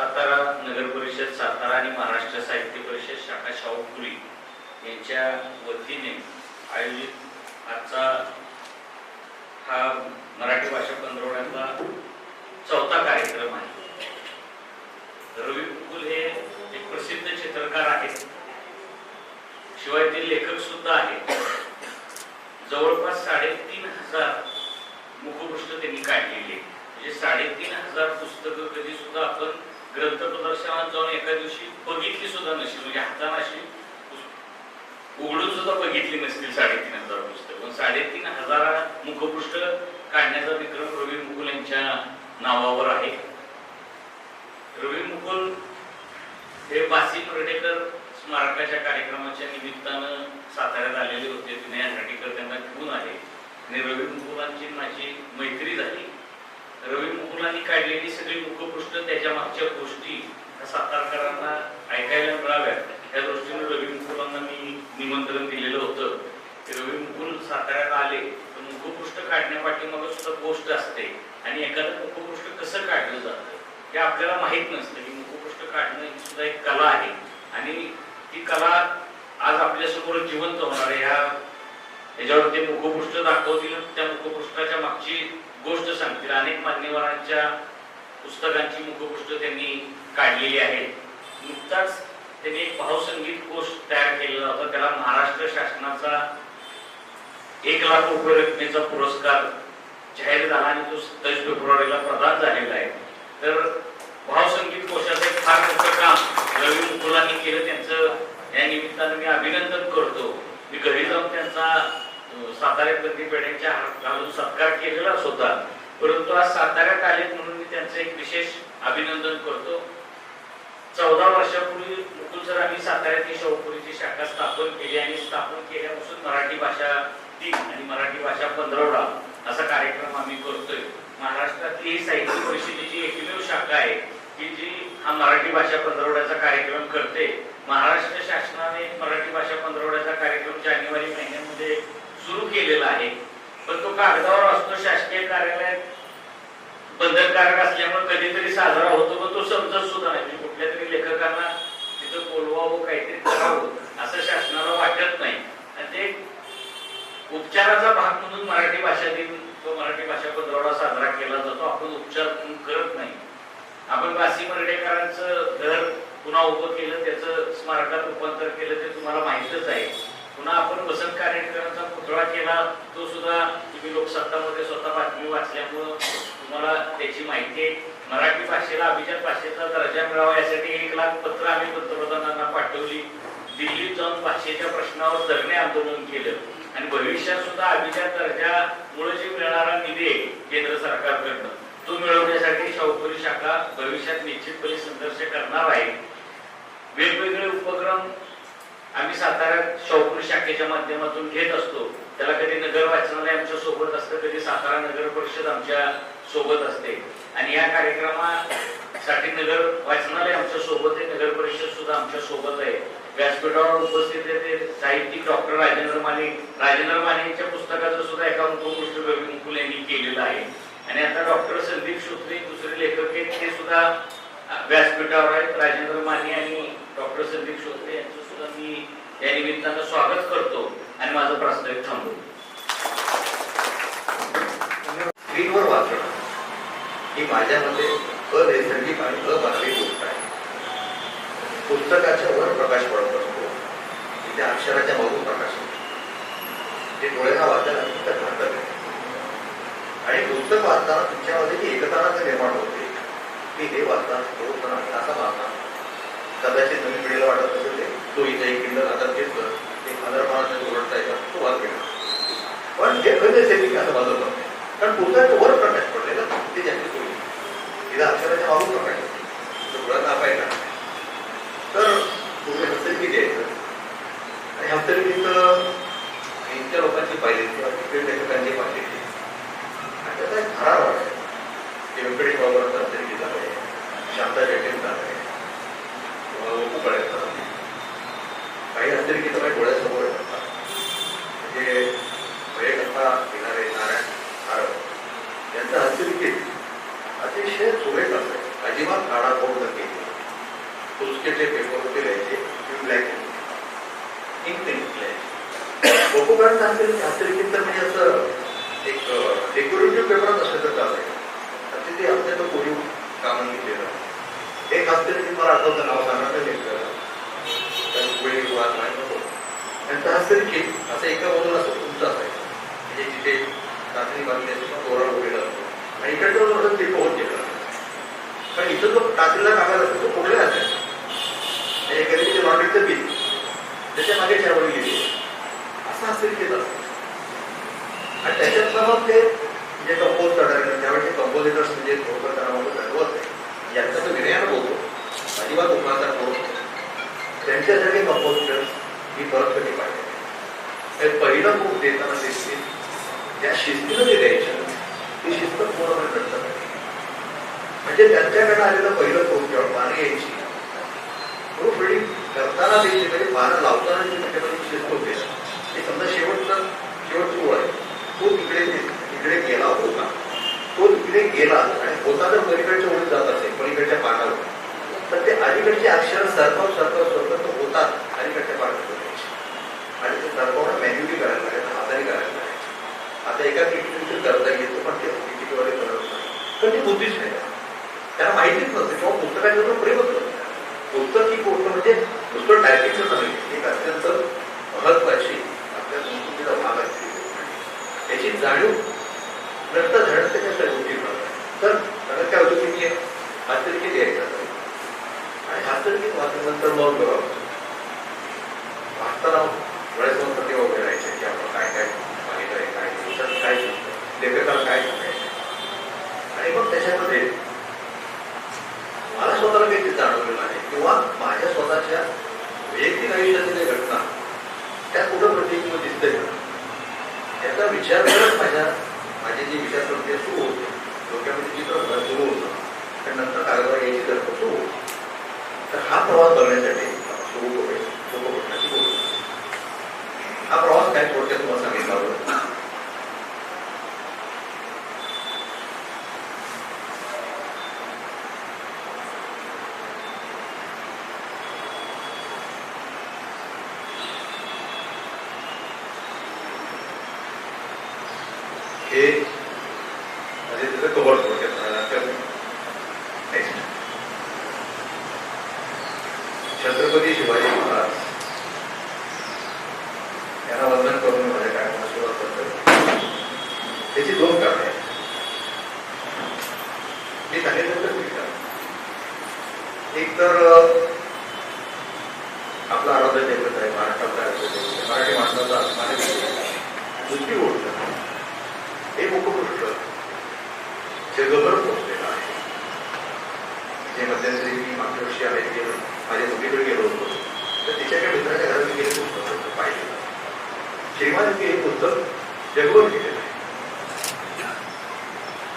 सातारा नगर परिषद सातारा आणि महाराष्ट्र साहित्य परिषद शाखा शाहूपुरी यांच्या वतीने आयोजित आजचा हा मराठी भाषा पंधरवड्यातला चौथा कार्यक्रम आहे. रवी कुल हे एक प्रसिद्ध चित्रकार आहेत. शिवाय ते लेखक सुद्धा आहेत. जवळपास साडेतीन हजार मुखपृष्ठ त्यांनी काढलेली म्हणजे साडेतीन हजार पुस्तकं कधी सुद्धा आपण ग्रंथ प्रदर्शनात जाऊन एका दिवशी बघितली सुद्धा नसतील म्हणजे हाताने अशी उघडून सुद्धा बघितली नसतील साडेतीन हजार पुस्तक. पण साडेतीन हजार मुखपृष्ठ काढण्याचा विक्रम रवी मुकुल यांच्या नावावर आहे. रवी मुकुल हे बासी पर्यटेकर स्मारकाच्या कार्यक्रमाच्या निमित्तानं साताऱ्यात आलेले होते. विनय हाटीकर त्यांना घेऊन आले. आणि रवी मुकुलांची माझी मैत्री झाली. रवी मुकुलांनी काढलेली सगळी मुखपृष्ठ त्याच्या मागच्या गोष्टी सातारकरांना ऐकायला मिळाव्यात. या दृष्टीने रवी मुकुलांना मी निमंत्रण दिलेलं होतं. रवी मुकुल साताऱ्यात आले तर मुखपृष्ठ काढण्यापाठीमागं सुद्धा गोष्ट असते. आणि एखादं मुखपृष्ठ कसं काढलं जातं हे आपल्याला माहीत नसतं. की मुखपृष्ठ काढणं ही सुद्धा एक कला आहे. आणि ती कला आज आपल्यासमोर जिवंत होणार आहे. ह्या याच्यावर ते मुखपृष्ठ दाखवतील त्या मुखपृष्ठाच्या मागची गोष्ट सांगतील. अनेक मान्यवरांच्या पुस्तकांची मुखपृष्ठ त्यांनी काढलेली आहेत. नुकताच त्यांनी एक भावसंगीत कोश तयार केलेला होता त्याला महाराष्ट्र शासनाचा एक लाख रुपये रकमेचा पुरस्कार जाहीर झाला आणि तो सत्तावीस फेब्रुवारीला प्रदान झालेला आहे. तर भावसंगीत कोशाचं एक फार मोठं काम रवी मुकुलांनी केलं. त्यांचं या निमित्तानं मी अभिनंदन करतो. मी घरी जाऊन त्यांचा अं, साताऱ्यात बंदी पेढ्यांच्या हात घालून सत्कार केलेलाच होता. परंतु आज साताऱ्यात आले म्हणून मी त्यांचं एक विशेष अभिनंदन करतो. चौदा वर्षापूर्वी मुकुल सर आम्ही साताऱ्याची ही शाखा स्थापन केली आणि स्थापन केल्यापासून मराठी भाषा दिन आणि मराठी भाषा पंधरवडा असा कार्यक्रम आम्ही करतोय. महाराष्ट्रातली ही साहित्य परिषदेची एकमेव शाखा आहे की जी हा मराठी भाषा पंधरवड्याचा कार्यक्रम करते महाराष्ट्र शासनाने मराठी भाषा पंधरवड्याचा कार्यक्रम जानेवारी महिन्यामध्ये सुरू केलेला आहे. पण तो कागदावर असतो शासकीय कार्यालयात बंधनकारक असल्यामुळे कधीतरी साजरा होतो पण तो समजत सुद्धा नाही. म्हणजे कुठल्या तरी लेखकांना तिथं बोलवावं काहीतरी करावं असं शासनाला वाटत नाही. आणि ते उपचाराचा भाग म्हणून मराठी भाषा दिन तो मराठी भाषा पंधरवडा साजरा केला जातो. आपण उपचार करत नाही. आपण वासी मर्डेकरांचं घर पुन्हा उभं केलं त्याचं स्मारकात रूपांतर केलं ते तुम्हाला माहितच आहे. पुन्हा आपण वसंत कानेटकरांचा पुतळा केला तो सुद्धा तुम्ही लोकसत्तामध्ये स्वतः बातमी वाचल्यामुळं तुम्हाला त्याची माहिती आहे. मराठी भाषेला अभिजात भाषेचा दर्जा मिळावा यासाठी एक लाख पत्र आम्ही पंतप्रधानांना पाठवली. दिल्लीत जाऊन भाषेच्या प्रश्नावर धरणे आंदोलन केलं. आणि भविष्यात सुद्धा अभिजात दर्जामुळे जे मिळणारा निधी आहे केंद्र सरकारकडनं तो मिळवण्यासाठी शाहूपुरी शाखा भविष्यात निश्चितपणे संघर्ष करणार आहे. वेगवेगळे उपक्रम आम्ही साताऱ्यात शाहूपुरी शाखेच्या माध्यमातून घेत असतो. त्याला कधी नगर वाचनालय आमच्यासोबत असतं कधी सातारा नगर परिषद आमच्यासोबत असते. आणि या कार्यक्रमासाठी नगर वाचनालय आमच्यासोबत आहे नगर परिषद सुद्धा आमच्यासोबत आहे. व्यासपीठावर उपस्थित आहे ते साहित्यिक डॉक्टर राजेंद्र माने राजेंद्र माने यांच्या पुस्तकाचं सुद्धा एका मुखपृष्ठ मुकुल यांनी केलेलं आहे. आणि आता डॉक्टर संदीप श्रोत्री दुसरे लेखक आहेत ते सुद्धा व्यासपीठावर आहेत. राजेंद्र माने आणि डॉक्टर संदीप श्रोत्रे यांचं तर मी या निमित्तानं स्वागत करतो आणि माझं प्रास्ताविक थांबवतो. स्क्रीनवर वाचणं ही माझ्यामध्ये अनैसर्गिक आणि अमानवी गोष्ट आहे. पुस्तकाच्या वर प्रकाश पडत असतो. तिथे अक्षराच्या मागून प्रकाश होतो. ते डोळ्यांना वाचायला पुस्तक घातक आहे. आणि पुस्तक वाचताना तुमच्यामध्ये जी एकतानाच निर्माण होते. ती हे वाचताना तो असा वाचता कदाचित नवीन पिढीला वाटत असेल ते तो इथे एक किंडल हातात घेतलं ते हजार माणसाने ओरडता येतात तो वाद घेणार. पण हे अनैसर्गिक असं माझं मत आहे. कारण पुढचा वर प्रकाश पडलेला ते जास्त सोयी तिला अक्षराच्या मागून प्रकाश असतो. तो डोळ्यात नापायला तर तुम्ही हस्तलिखित द्यायचं आणि हस्तलिखित इतक्या लोकांची पाहिली किंवा तिकडे लेखकांची पाहिली आणि त्याचा एक थरार वाटतो की व्यंकटेश बाबांचं हस्तलिखित आहे शांता जैटेंचं आहे किंवा लोकू कळायचं काही हस्तलिखित माझ्या डोळ्यासमोर येतात म्हणजे भय कथा येणारे नारायण आरव यांचं हस्तलिखित अतिशय सुरेख असं अजिबात फाडाफोड न केली पुस्तकेचे पेपर होते लिहायचे ब्लॅक इंक लिहायचे उपकरण असेल हस्तलिखित तर म्हणजे असं एक डेकोरेटिव्ह पेपरच असेल तर चालेल तर ते अत्यंत कोरीव कामं घेतलेलं एक हस्तलिखित मला आठवतं नाव सांगण्याचं घेतलं त्यात वेळी वाद नाही नको त्यांचं हस्तलिखित असं एका बाजूला असं तुमचं असायचं म्हणजे जिथे रात्री बांधली असतो किंवा वगैरे असतो. आणि इकडचं थोडं ते पोहोच गेलं. पण इथं जो टाकलेला कागद असतो तो कुठला असायचा म्हणजे कधी ते लॉटरीचं बिल त्याच्यामागे त्यावर गेली असं असेल केलं आणि त्याच्यातनं मग ते जे कंपोज करणार त्यावेळेचे कंपोजिटर्स म्हणजे थोडंफार त्यांना मग ठरवत यांचा तो विनयानं बोलतो. अजिबात उपमाचा बोलतो त्यांच्यासाठी कंपोजिटर्स ही परत कधी पाहिजे? हे पहिलं बुक देताना दिसते त्या शिस्तीनं ते द्यायचं ती शिस्त पूर्णपणे घडतं म्हणजे त्यांच्याकडे आलेलं पहिलं प्रूफ जेव्हा पानं यायची प्रूफ रिडिंग करताना द्यायची म्हणजे पानं लावताना जी त्याच्यामध्ये शिस्त होते. ते समजा शेवटचा शेवटची ओळ आहे. तो तिकडे तिकडे गेला होता. तो तिकडे गेला आणि होता तर पलीकडच्या ओळीत जात असेल पलीकडच्या पानावर. तर ते अलीकडचे अक्षर सरकव सरकव सरकव तो होतात अलीकडच्या पानावर. आणि ते सरकवणं मॅन्युअली करायला लागेल हाताने करायला लागेल आता एका किटकिट करता येतो पण ते किटकिटवाले करत नाही पण ते बुद्धीच नाही. त्यांना माहितीच नसते किंवा पुस्तकाच्या जवळ प्रेमच नसतं पुस्तक ही गोष्ट म्हणजे नुसतं टायपिंगच नाही एक अत्यंत महत्वाची आपल्या संस्कृतीचा भाग असते त्याची जाणीव नंतर झडत त्याच्या गोष्टी तर त्याला काय होतं की मी हातरिकी द्यायचा आणि हातरिकी वाचल्यानंतर मग वाचताना डोळे दोन तेव्हा उभे राहायचे की आपण काय काय पाहिलं आहे काय पुस्तक काय लेखकाला काय सांगायचं आणि मग त्याच्यामध्ये मला स्वतःला काही जाणवलेलं आहे किंवा माझ्या स्वतःच्या वैयक्तिक आयुष्यातील घटना त्या कुठं प्रतिबिंब दिसतंय त्याचा विचार करत माझ्या माझी जी विचार प्रक्रिया सुरू होते डोक्यामध्ये चित्र भर सुरू होतं आणि नंतर कागदावर यायची गरज सुरू होती तर हा प्रवास करण्यासाठी आपण सुरू करूया. लोकप्रश्नाची गोष्ट. हा प्रवास काय थोडक्यात तुम्हाला सांगितला होता हे म्हणजे त्याचं कव्हर थोडक्यात म्हणायला नेक्स्ट छत्रपती शिवाजी महाराज यांना वंदन करून माझ्या कार्यक्रमाला सुरुवात करतो त्याची दोन कारणे आहेत हे सांगितलं तर एक तर आपला आराध्य दैवत आहे महाराष्ट्रातला आराध्य दैवत मराठी माणसाचा अभिमान दुसरी गोष्ट हे मुखपृष्ठ जगभर पोहोचलेलं आहे. जे मध्यंतरी मी मागच्या वर्षी आहे गेलो माझ्या मुलीकडे गेलो होतो तर तिच्या एका मित्राच्या घरात मी गेले पुस्तक पाहिजे पाहिलं. श्रीमान हे पुस्तक जगभर गेलेलं आहे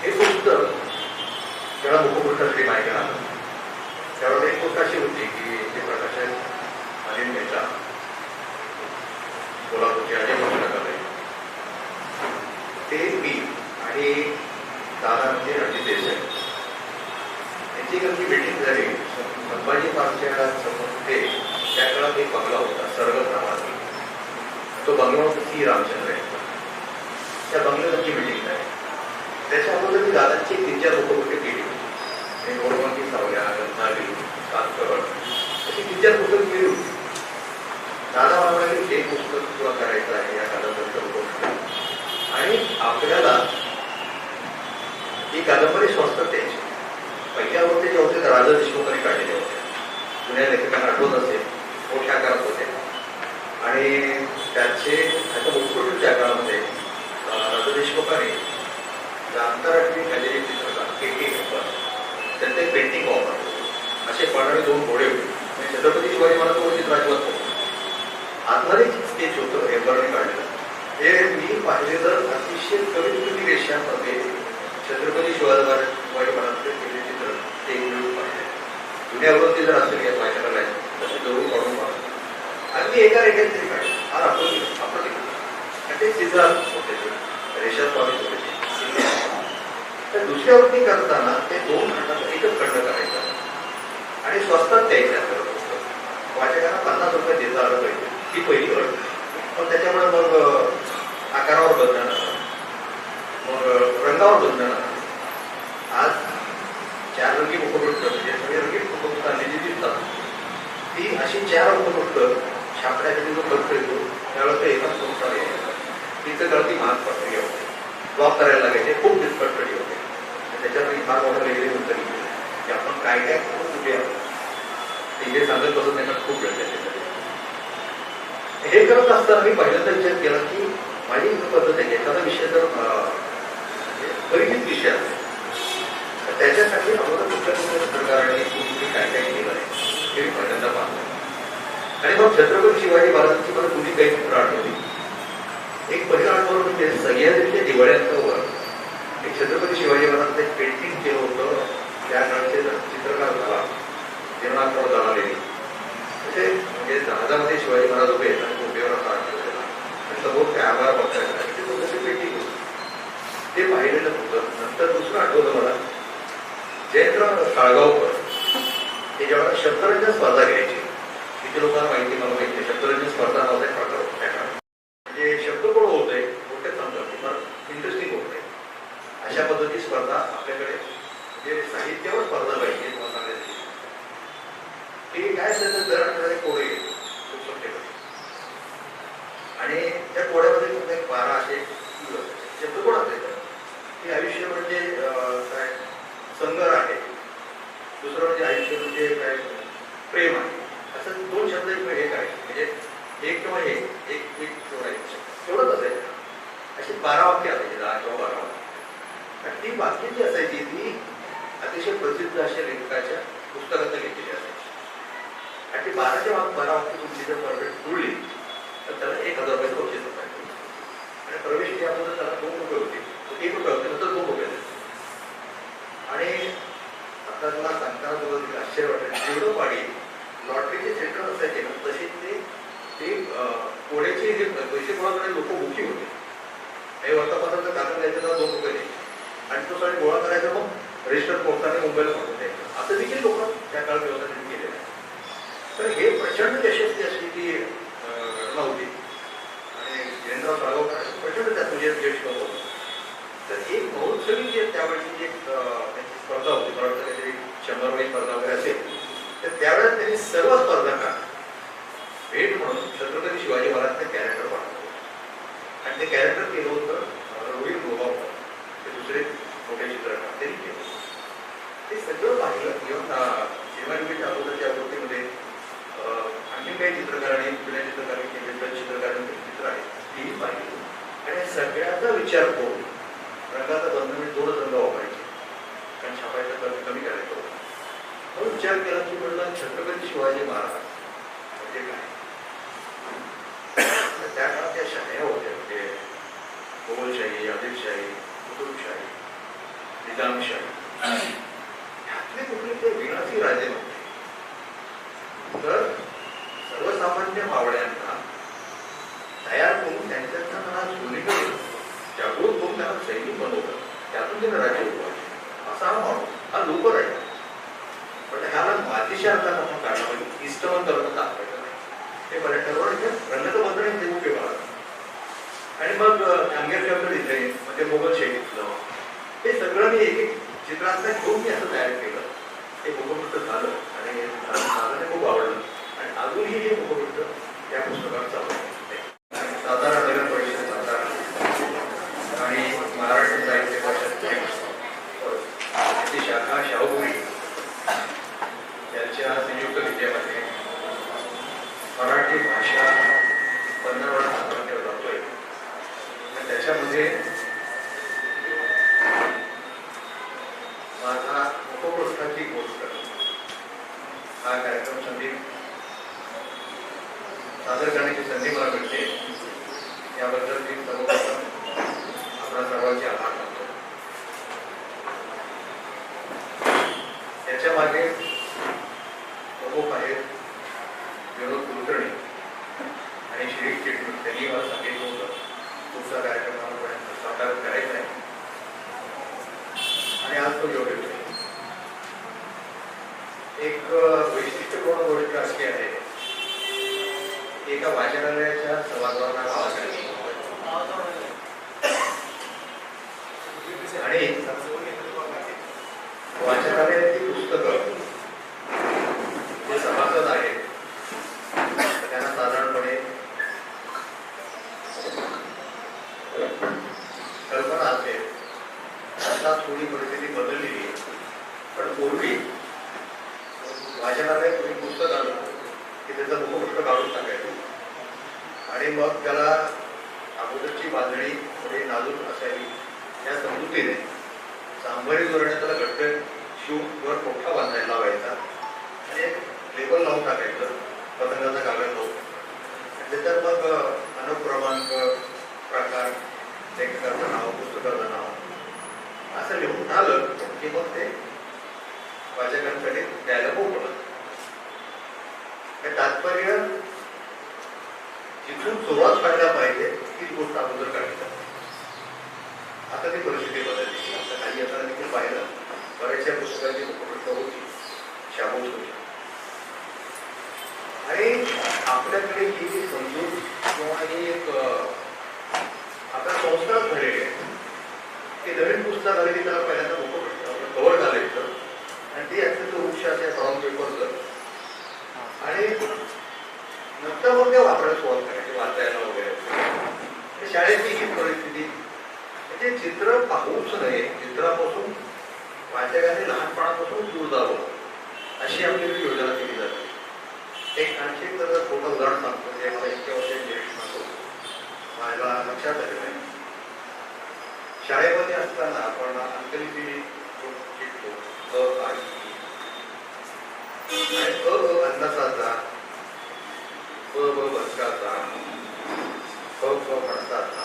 हे पुस्तक त्याला मुखपृष्ठासाठी माहिती आलं त्यावेळेला एक गोष्ट अशी होती की ते प्रकाशन अनिल मेहता कोल्हापूरचे अजय पत्रकार ते मी आणि दादा म्हणजे रणजित देसाई. यांची एक आमची मिटिंग झाली संभाजी पार्कच्या समोर ते त्या काळात एक बंगला होता सर्व नावाचा तो बंगला होता सी रामचंद्र. यांचा त्या बंगल्यात मिटिंग झाली. त्याच्या अगोदर मी दादांची तीन चार लोक होते आणि नोटबंदी सावल्या रत्नागिरी कातकड अशी विचार पुस्तक केली होती दादा मला म्हणाले हे पुस्तक तुला करायचं आहे या कादंबरीचं गोष्ट आणि आपल्याला ही कादंबरी स्वस्त द्यायची पहिल्या होते जे होते राजा देशमुखांनी काढलेले होते जुन्या लेखकांना आठवत असेल मोठ्या आकारात होते आणि त्याचे आता उत्कृष्ट त्या काळामध्ये राजा देशमुखांनी आंतरराष्ट्रीय गॅलरी चित्रकार के के हेपर त्यांचं एक पेंटिंग वापरलं असे पडणारे दोन घोडे होते. म्हणजे छत्रपती शिवाजी महाराज तो चित्र अजिबात होतं. आतमध्ये स्केच होतं हेबरने काढलेलं. हे मी पाहिले तर अतिशय कमी कमी रेषांमध्ये छत्रपती शिवाजी महाराज शिवाजी महाराजांचे केलेले चित्र ते मिळून पाहिले. जुन्यावरती जर असेल या माझ्याकडे आहे तसे जवळून काढून पाहतो. अगदी एका रेखेत तरी काढलं. फार आपण आपण ते चित्र होते. रेषा स्वामी होते. तर दुसऱ्या करताना ते दोन घटक एकच खंड करायचा. आणि स्वस्तात द्यायचं आपल्याला पुस्तक. वाचकांना पन्नास रुपये देता आलं पाहिजे ही पहिली अट पण त्याच्यामुळे मग आकारावर बंधन मग रंगावर बंधन आज चार रंगी मुखपृष्ठ म्हणजे सगळे रंगी मुखपृष्ठ आलेली दिसतात. ती अशी चार मुखपृष्ठ छापण्यासाठी जो खर्च येतो त्यावेळेस ते एकाच संस्थाला तिथं गर्दी महाग प्रक्रिया होते जॉब करायला लागायचे खूप डिस्कटकडी होते. त्याच्यावर फार मोठं लिहिले होतं की आपण काय काय करून कुठे ते जे सांगत बसत त्यांना खूप वेळ हे करत असताना मी पहिल्यांदा विचार केला की माझी एक पद्धत आहे एखादा विषय जर म्हणजे परिचित विषय असेल तर त्याच्यासाठी अगोदर कुठल्या कुठल्या सरकारने तुम्ही काय काय केलं आहे हे मी पहिल्यांदा पाहतो. आणि मग छत्रपती शिवाजी महाराजांची मला कुणी काही चित्र आठवली. एक पहिलं आठवलं म्हणजे सह्याद्रीच्या दिवाळ्यांचं वर एक छत्रपती शिवाजी महाराजांचं एक पेंटिंग केलं होतं त्या काळचे चित्रकार झाला जीवनात जाणारे म्हणजे म्हणजे जहाजामध्ये शिवाजी महाराज उभे आहेत आणि कोपेवर असा हात आणि समोर ते आभार बघतायत ते छोटंसं पेंटिंग ते पाहिलेलं होतं. नंतर दुसरं आठवलं मला. जयंतराव काळगावकर ते जेव्हा शतरंज स्पर्धा घ्यायची किती लोकांना माहिती मला माहिती आहे. शतरंज स्पर्धा नावाचा एक प्रकार होता त्या म्हणजे शब्दकोळ होत? आहे समजा इंटरेस्टिंग होत. आहे अशा पद्धती स्पर्धा आपल्याकडे म्हणजे साहित्यावर स्पर्धा पाहिजे किंवा सांगायचं. ते काय असेल तर दर आठवड्याला पुस्तक ठेवले आणि त्या कोड्यामध्ये फक्त एक बारा असे शब्दकोळ असायचं हे आयुष्य म्हणजे अं, काय संगर आहे दुसरं म्हणजे आयुष्य म्हणजे काय प्रेम आहे असं दोन शब्द एक एक आहे म्हणजे एक किंवा एक एक एक किंवा एक तेवढंच असायचं अशी बारा वाक्य असायची दहा किंवा बारा वाक्य आणि ती वाक्य जी असायची ती अतिशय प्रसिद्ध अशा लेखकाच्या पुस्तकात घेतलेली असायची आणि ती बाराच्या वाक बारा वाक्य तुमची जर परफेक्ट जुळली तर त्याला एक हजार रुपये बक्षीस असायचे आणि प्रवेश फी अगोदर त्याला दोन रुपये होते तर एक रुपये होते नंतर दोन रुपये झाले. आणि आता तुला सांगताना तुला तिला आश्चर्य वाटेल जेवढं पाडी लॉटरीचे सेंटर असायचे ना तसे ते ते अं, कोड्याचे पैसे गोळा लोक मुखी होते. काही वर्तमानाचं दाखल द्यायचं दोन रुपये आणि तो सगळे गोळा करायचा मग रजिस्टर पोहोचताना मुंबईला पाठवून द्यायचं असं देखील लोक त्या काळात व्यवस्था त्यांनी केलेलं आहे. तर हे प्रचंड यशस्वी अशी ती घटना होती आणि जयंतराव साळगावकर प्रचंड त्यात म्हणजे यश होतं. तर एक महोत्सवी जे त्यावेळेची जी एक त्यांची स्पर्धा होती मला वाटतं काहीतरी शंभरवाडी स्पर्धा वगैरे असेल तर त्यावेळेस त्यांनी सर्व स्पर्धकांना भेट म्हणून छत्रपती शिवाजी महाराजचं कॅरेक्टर पाठवलं आणि ते कॅरेक्टर केलं होतं रोहित गोगावकर ते दुसरे मोठे चित्रकार. त्यांनी केलं ते सगळं पाहिलं. किंवा सिनेमायुगीच्या अगोदरच्या आवृत्तीमध्ये अं, आणखी काही चित्रकारांनी जुन्या चित्रकारांनी केलेलं चित्रकारांनी चित्र आहे. तेही पाहिली. आणि सगळ्याचा विचार करून रंगाचा बंध मी दोनच रंग वापरायचे. कारण छापायचा खर्च कमी करायचा होता. म्हणून विचार केला की म्हणलं छत्रपती शिवाजी महाराज म्हणजे काय तर त्या काळात त्या शाह्या होत्या म्हणजे मोगलशाही आदिलशाही कुतुबशाही निजामशाही. ह्यातले कुठले ते विनाशी राजे नव्हते. तर सर्वसामान्य मावळ्यांना तयार करून त्यांच्या मनात भूमिका जागृत होऊन त्यांना सैनिक बनवलं. त्यातून त्यांना राज्य उभारले असा हा माणूस हा लोक राहिला पण ह्याला मातीशी अर्थात आपण काढला म्हणजे इष्टवंत अर्थ दाखवायचं नाही. हे पर्यटकावर रंगत बंधन ते आणि मग अंगेर शब्द दिले मग ते मोगल शैलीतलं. हे सगळं मी एक एक चित्रांना घेऊन मी असं तयार केलं. ते मुखपृष्ठ झालं आणि मला ते खूप आवडलं. आणि अजूनही हे मुखपृष्ठ त्या पुस्तकात चालू आहे. एक वैशिष्ट्यपूर्ण गोष्ट अशी आहे. एका वाचनालयाच्या सभागृहाला आणि वाचनालयाची पुस्तकं जे सभासद आहेत त्यांना साधारणपणे कल्पना असेल आता थोडी परिस्थिती बदललेली पण पूर्वी वाचनालय तुम्ही पुस्तक आलं की त्याचं मुखपृष्ठ काढून टाकायचं. आणि मग त्याला अगोदरची बांधणी थोडी नाजूक असावी. या समजुतीने सांभारी जोडणे त्याला घट्ट शिववर वर मोठा बांधायला लावायचा. आणि एक लेबल लावून टाकायचं. पतंगाचा कागद लावून त्याच्यात मग अनुक्रमांक प्रकार लेखकाचं नाव पुस्तकाचं नाव. असं लिहून आलं की मग ते वाचकांकडे द्यायला मोकळं. तात्पर्य जिथून सुरुवात व्हायला पाहिजे तीच गोष्ट अगोदर काढायची आता ती परिस्थिती बदलली. आता काही आता देखील पाहिलं. बऱ्याचशा पुस्तकांची उपलब्ध होती. शाबूत होती. आणि आपल्याकडे ही जी समजूत किंवा ही एक आता संस्कार झालेली आहे ते नवीन पुस्तक आली की त्याला पहिल्यांदा मुखपृष्ठ आपलं कवर इथं. आणि ती अत्यंत वृक्ष असे साऊंड पेपरचं आणि नंतर मग ते वापरायला सुरुवात करायची वाचायला वगैरे. शाळेची ही परिस्थिती म्हणजे चित्र पाहूच नये. चित्रापासून वाचकाने लहानपणापासून दूर जावं. अशी आमची योजना केली जाते. एक आणखी तर जर छोटं उदाहरण सांगतो जे मला इतक्या वर्षांनी माझ्या लक्षात आलेलं नाही. शाळेमध्ये असताना आपण अंतरिती शिकतो. अ अ अ ब ब बसकाचा फ फ फणसाचा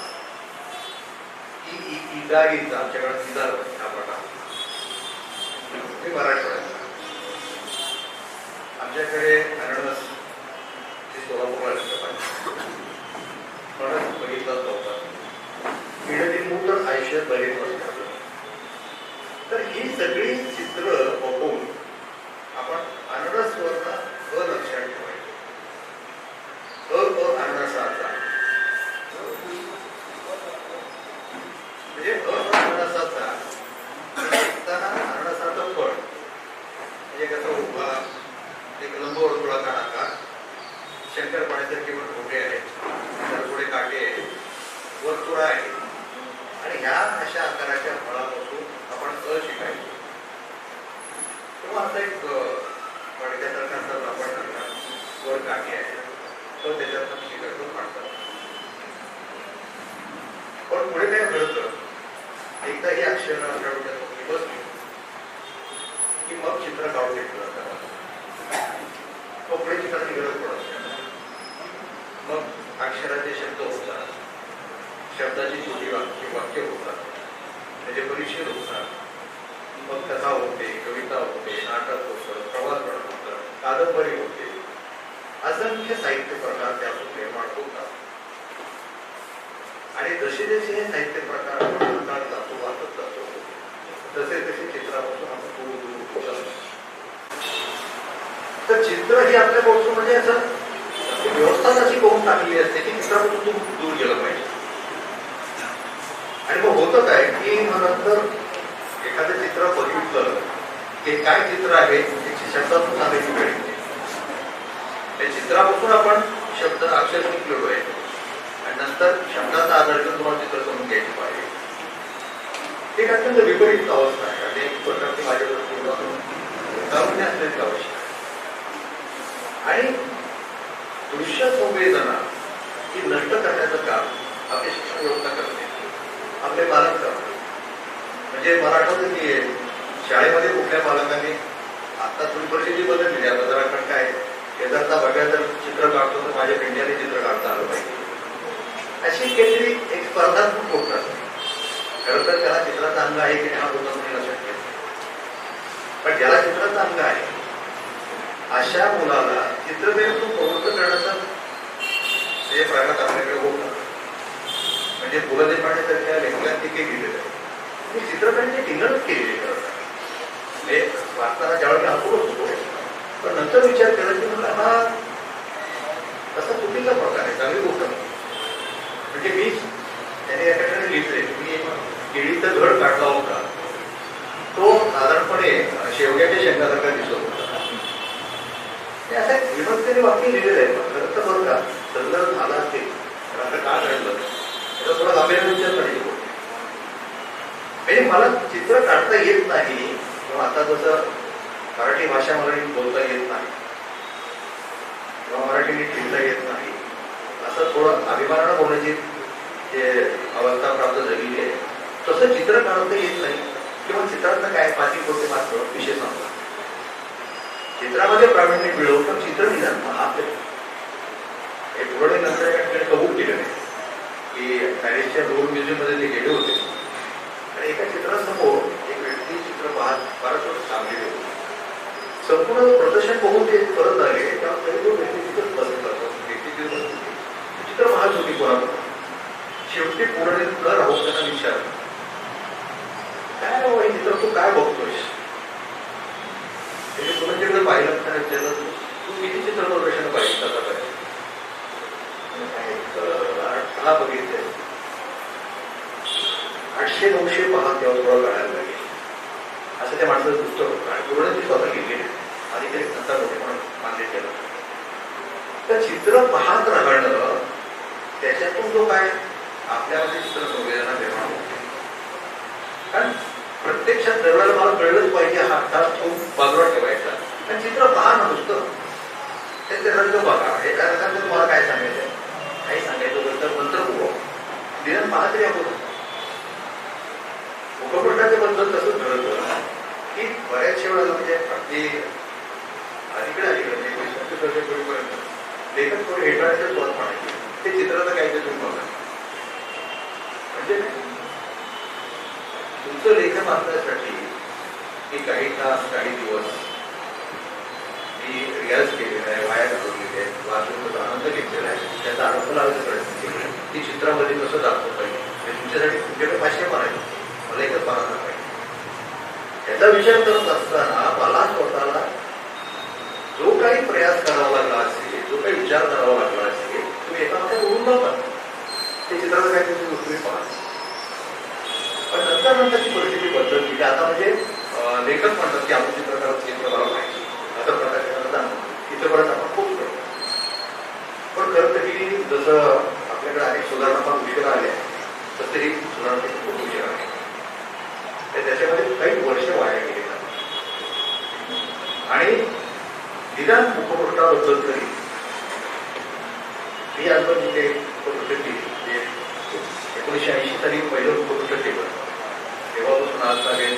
ई ई इदारीचा आमच्याकडे इदार हा प्रकार हे मराठवाड्याचा आमच्याकडे अननस ते सोलापूरला फणस बघितलाच नव्हता आयुष्यात बरेच तर ही सगळी चित्र बघून आपण वर्ण अ लक्षात ठेवायचं. अ अ अननसाचा म्हणजे अ अ अननसाचा शिकताना अननसाचं फळ. म्हणजे कसं उभा एक लंबवर्तुळाकार आकार. शंकर पाण्यासारखे वर ठोके आहेत तर पुढे काटे आहेत वर्तुळा आहे. आणि ह्या अशा आकाराच्या फळापासून आपण अ शिकायचो. किंवा आता एक मडक्यासारखा असं आपण करतात वर काटे आहे. तो त्याच्यात शिकायचो काढतात. पण पुढे काय घडतं? एकदा ही अक्षर आपल्या डोक्यात बसली की मग चित्र काढून घेतलं जातं. पुढे चित्राची गरज पडत नाही. मग अक्षराचे शब्द होतात. शब्दाची छोटी वाक्य वाक्य होतात. त्याचे परिच्छेद होतात. मग कथा होते कविता होते नाटक होतं प्रवास बनत होतं कादंबरी होते. असंख्य साहित्य प्रकार त्यातून निर्माण होतात. आणि जसे जसे हे साहित्य प्रकार आपण जातो वाचत जातो तसे तसे चित्रापासून आपण दूर दूर होत तर चित्र ही आपल्या पासून म्हणजे असं व्यवस्था अशी करून टाकलेली असते की चित्रापासून दूर दूर गेलं पाहिजे. आणि मग होतं काय की नंतर एखादं चित्र बघितलं ते काय चित्र आहे? त्याची शब्दातून सांगायची त्या चित्रापासून आपण शब्द अक्षर शिकलेलो आहे आणि नंतर शब्दाचा आधार घेऊन तुम्हाला चित्र करून घ्यायचं पाहिजे. ते एक अत्यंत विपरीत अवस्था आहे. आणि एक प्रकारची माझ्या असण्याची आवश्यक आहे. आणि दृश्य संवेदना ही नष्ट करण्याचं काम आपले शिक्षण व्यवस्था करते. आपले पालक करते. म्हणजे मला आठवतं की शाळेमध्ये कुठल्या पालकांनी आता थोडी परिस्थिती बदलली आता जरा कारण काय शेजारचा बघा जर चित्र काढतो तर माझ्या पिंड्याने चित्र काढता आलं पाहिजे. अशी काहीतरी एक स्पर्धात्मक गोष्ट असते खरं तर त्याला चित्राचा अंग आहे की हा बोलणं कोणी लक्षात घेत पण ज्याला चित्राचा अंग आहे अशा मुलाला चित्रप्रेम प्रवृत्त करण्याचा हे प्रकार आपल्याकडे होत. म्हणजे पु तर त्या लेखकांनी काही दिलेलं आहे. मी चित्रप्रेमची टिंगणच केलेली आहे तर. म्हणजे वाचताना ज्यावेळी आपूर होतो पण नंतर विचार केला की मला हा तसा चुकीचा प्रकार आहे चांगली गोष्ट म्हणजे मी त्याने या ठिकाणी लिहिले मी केळीचा घड काढला होता तो साधारणपणे शेवग्याच्या शेंगासारखा दिसत होता हे असं विनोदतेने वाक्य लिहिलेलं आहे खरं तर बरं का संदर्भ झाला असेल तर आता का घडलं त्याचा थोडा गांभीर्याने विचार पाहिजे आहे. म्हणजे मला चित्र काढता येत नाही. किंवा आता जसं मराठी भाषा मला बोलता येत नाही. किंवा मराठी नीट लिहिता येत नाही. असं थोडं अभिमानानं बोलण्याची जे अवस्था प्राप्त झालेली आहे. तसं चित्र काढता येत नाही. किंवा चित्रातनं काय पाठी कोणते मात्र विषय सांगतात चित्रामध्ये प्रावीण्य मिळवून पण चित्र निदान पाहत हे पुरवणे नंतर एका ठिकाणी कबूल केलं नाही. की पॅरिसच्या दोन म्युझियममध्ये ते गेले होते. आणि एका चित्रासमोर एक व्यक्ती चित्र पाहत फारच वर्ष थांबलेली होती. संपूर्ण प्रदर्शन बघून ते परत आले. त्यामुळे तो व्यक्ती तिथंच बसत होता. व्यक्ती तिथे चित्र पाहत होती कोणाकडून? शेवटी पूर्ण न राहून त्यांना विचारलं. काय बाबा हे चित्र तू काय बघतोयस? त्याने कोणाच्याकडे पाहिलं त्याने विचारलं तू तू किती चित्र प्रदर्शन पाहिजे आतापर्यंत हा बघितले आठशे नऊशे पहा तेव्हा थोडा कळायला लागेल असं त्या माणसाचं पुस्तक होतं. आणि पूर्ण ती स्वतः लिहिलेली आणि ते नंतर मोठे म्हणून मान्य केलं तर चित्र पाहत राहणं त्याच्यातून जो काय? आपल्यामध्ये चित्र संवेदना निर्माण होते. कारण प्रत्यक्षात दरवेळेला मला कळलंच पाहिजे हा हातात तो बाजूला ठेवायचा. आणि चित्र पहा ना नुसतं ते रंग बघा हे कार्यक्रम तुम्हाला काय सांगायचं काही सांगायचं तर मंत्र उभं दिनं पहा तरी आपण मुखपृष्ठाच्या बद्दल तसंच घडतं की बऱ्याचशा वेळेला म्हणजे अगदी अलीकडे अलीकडे म्हणजे पंचवीस वर्षापूर्वीपर्यंत लेखक थोडे हेटाळाच्या स्वत म्हणायचे ते चित्राचं काय ते तुम्ही बघा. म्हणजे तुमचं लेखन वाचण्यासाठी मी काही तास काही दिवस मी रियाज केलेला आहे वाया घालवलेले आहे वाचून आनंद घेतलेला आहे. त्याचा आरोप लावायचा प्रयत्न केला आहे. ती चित्रामध्ये कसं दाखवता येईल? म्हणजे तुमच्यासाठी तुमच्याकडे पाचशे पण आहे मला एकच पाहिजे याचा विचार करत असताना मला स्वतःला जो काही प्रयास करावा लागला असेल जो काही विचार करावा लागला असेल तुम्ही एकामध्ये बोलून नका ते चित्राचं काय तुम्ही तुम्ही पाहा. पण नंतर नंतरची परिस्थिती बदलली. की आता म्हणजे लेखक म्हणतात की आपण चित्रकारात चित्र करावं पाहिजे आता प्रकाशनाचा चित्रपटात आपण पोहोचलो पण खरं तरी जसं आपल्याकडे अनेक सुधारणा पण उशिरा आल्या तसं ही सुधारणा देखील खूप उशिरा आहे तर त्याच्यामध्ये काही वर्ष वाया गेले आणि निदान मुखपृष्ठाबद्दल तरी मी आपण जिथे मुखपृष्ठ केली. म्हणजे एकोणीसशे ऐंशी साली पहिलं मुखपृष्ठ केलं. तेव्हापासून आज चालेल.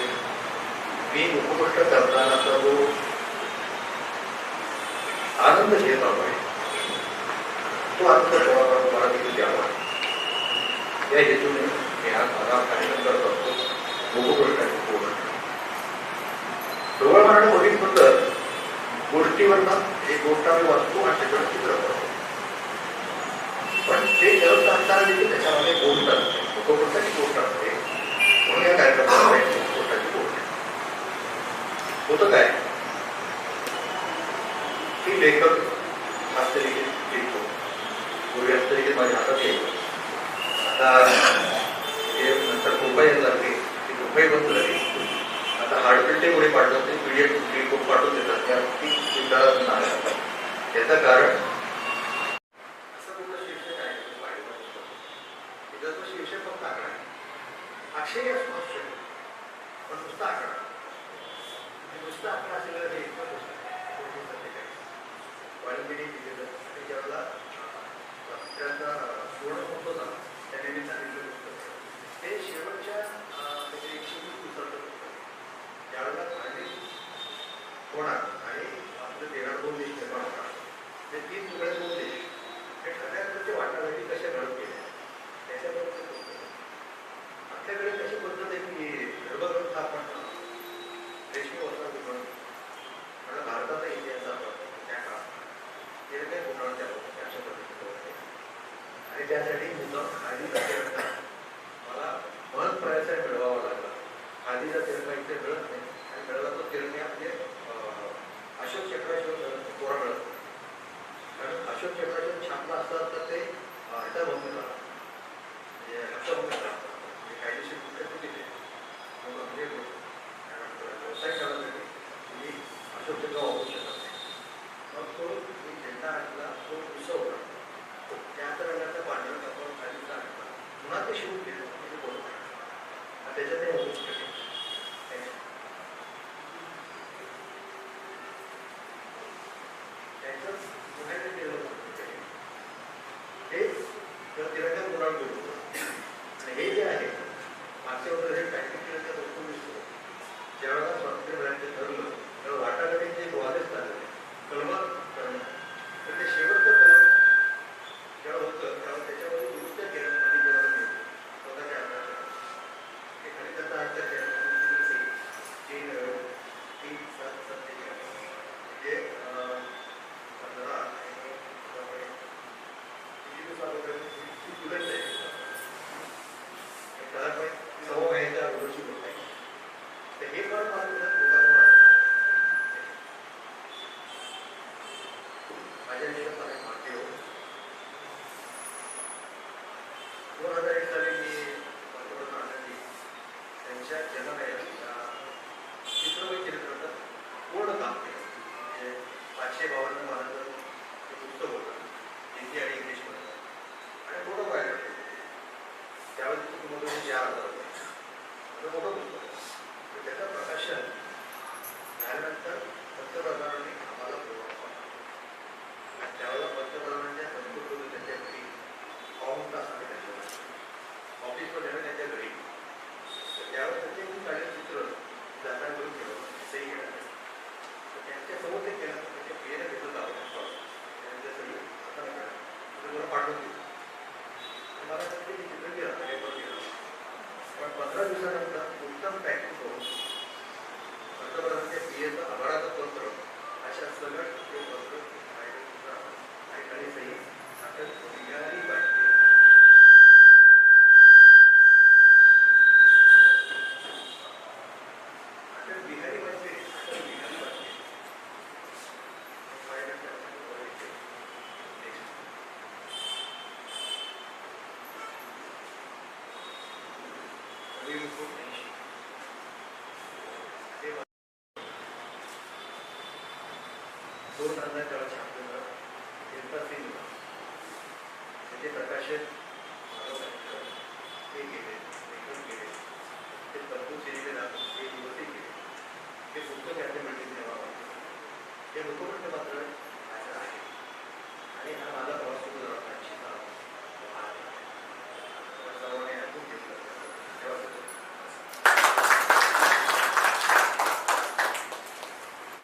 मी मुखपृष्ठ करतानाचा जो आनंद घेत आलो आहे. तो आनंद थोडाफार तुम्हाला देखील द्यावा. या हेतूने मी आज माझा कार्यक्रम करत असतो. मुखपृष्ठाची पूर्ण मोदी बद्दल बघितलं गोष्टीवरनं एक गोष्ट आम्ही वाचतो आणि त्याच्यावर चित्र करतो पण ते करत असताना देखील त्याच्यामध्ये गोष्ट असते मुखपृष्ठाची गोष्ट असते म्हणून या कार्यक्रमात मुखपृष्ठाची गोष्ट होतं काय की लेखक हस्तलिखित लिहितो पूर्वी हस्तलिखित माझ्या हातात येईल आता हे नंतर मुंबई लागते लागली ती मुंबई बंद झाली आता हार्डप्रिंटे पुढे पाठवते पीडीएफ खूप पाठवून देतात. त्या ती चित्रात नाही. याचं कारण Thank you.